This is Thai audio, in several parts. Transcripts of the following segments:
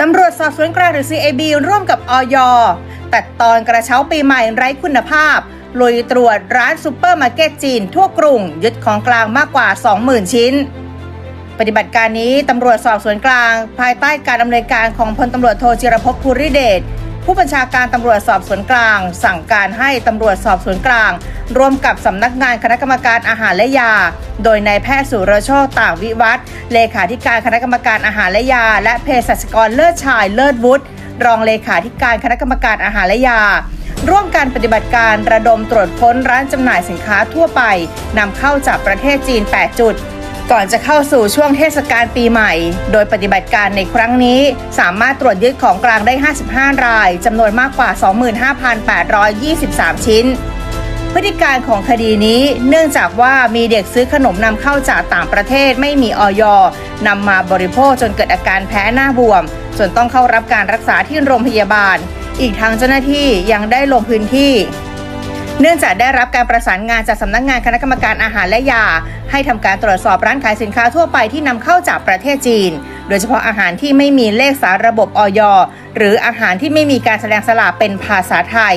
ตำรวจสอบสวนกลางหรือ CAB ร่วมกับอยตัดตอนกระเช้าปีใหม่ไร้คุณภาพลุยตรวจร้านซูเปอร์มาร์เก็ตจีน ทั่วกรุง ยึดของกลางมากกว่า 20,000 ชิ้น ปฏิบัติการนี้ตำรวจสอบสวนกลาง ภายใต้การดำเนินการของพลตำรวจโทจิรพภูริเดชผู้บัญชาการตำรวจสอบสวนกลาง สั่งการให้ตำรวจสอบสวนกลาง ร่วมกับสำนักงานคณะกรรมการอาหารและยา โดยนายแพทย์สุรโชคต่างวิวัฒเลขาธิการคณะกรรมการอาหารและยา และเภสัชกรเลิศชายเลิศวุฒิรองเลขาธิการคณะกรรมการอาหารและยา ร่วมการปฏิบัติการระดมตรวจค้นร้านจำหน่ายสินค้าทั่วไปนำเข้าจากประเทศจีน 8 จุดก่อนจะเข้าสู่ช่วงเทศกาลปีใหม่ โดยปฏิบัติการในครั้งนี้ สามารถตรวจยึดของกลางได้ 55 ราย จำนวนมากกว่า 25,823 ชิ้น พฤติการของคดีนี้เนื่องจากว่ามีเด็กซื้อขนมนำเข้าจากต่างประเทศไม่มีออยนำมาบริโภคจนเกิดอาการแพ้หน้าบวม จนต้องเข้ารับการรักษาที่โรงพยาบาล อีกทั้งเจ้าหน้าที่ยังได้ลงพื้นที่ เนื่องจากได้รับการประสานงานจากสำนักงานคณะกรรมการอาหารและยา ให้ทำการตรวจสอบร้านขายสินค้าทั่วไปที่นำเข้าจากประเทศจีน โดยเฉพาะอาหารที่ไม่มีเลขสารระบบออยหรืออาหารที่ไม่มีการแสดงสลากเป็นภาษาไทย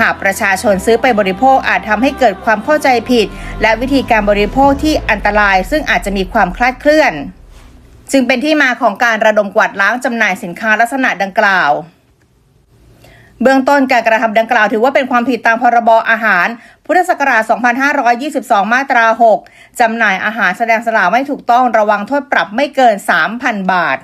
หากประชาชนซื้อไปบริโภคอาจทำให้เกิดความเข้าใจผิด และวิธีการบริโภคที่อันตราย ซึ่งอาจจะมีความคลาดเคลื่อน จึงเป็นที่มาของการระดมกวาดล้างจำหน่ายสินค้าลักษณะดังกล่าวเบื้องต้นการกระทำดังกล่าวถือว่าเป็นความผิดตามพรบอาหาร พุทธศักราช 2522 มาตรา 6 จำหน่ายอาหารแสดงสลากไม่ถูกต้องระวังโทษปรับไม่เกิน 3,000 บาท